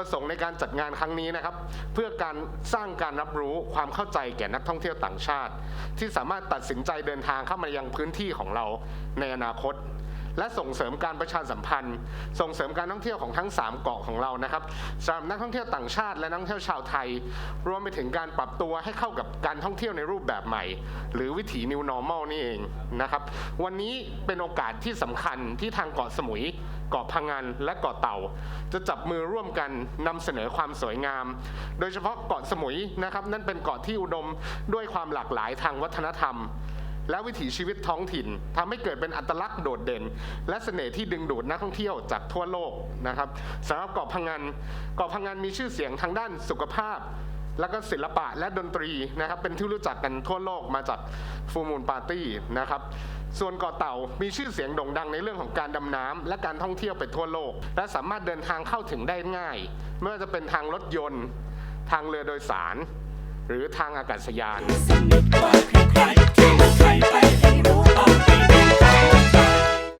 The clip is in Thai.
ประสงค์ในการจัดงานครั้งนี้นะครับ เพื่อการสร้างการรับรู้ความเข้าใจแก่นักท่องเที่ยวต่างชาติ ที่สามารถตัดสินใจเดินทางเข้ามายังพื้นที่ของเราในอนาคต และส่งเสริมการประชาสัมพันธ์ ส่งเสริมการท่องเที่ยวของทั้ง 3 เกาะของเรานะครับสำหรับนักท่องเที่ยวต่างชาติและนักท่องเที่ยวชาวไทย รวมไปถึงการปรับตัวให้เข้ากับการท่องเที่ยวในรูปแบบใหม่ หรือวิถี New Normal นี่เองนะครับ วันนี้เป็นโอกาสที่สำคัญที่ทางเกาะสมุย เกาะพังงานและเกาะเต่า จะจับมือร่วมกันนำเสนอความสวยงาม โดยเฉพาะเกาะสมุยนะครับ นั่นเป็นเกาะที่อุดมด้วยความหลากหลายทางวัฒนธรรม และวิถีชีวิตท้องถิ่นทำให้เกิดเป็นอัตลักษณ์โดดเด่น และเสน่ห์ที่ดึงดูดนักท่องเที่ยวจากทั่วโลกนะครับสำหรับเกาะพังงานเกาะพังงานมีชื่อเสียงทางด้านสุขภาพแล้วก็ศิลปะและดนตรีนะครับเป็นที่รู้จักกันทั่วโลกมาจากฟูมูลปาร์ตี้นะครับ ส่วนเกาะเต่ามีชื่อเสียงโด่งดังในเรื่องของการดำน้ำและการท่องเที่ยวไปทั่วโลก และสามารถเดินทางเข้าถึงได้ง่าย ไม่ว่าจะเป็นทางรถยนต์ ทางเรือโดยสาร หรือทางอากาศยาน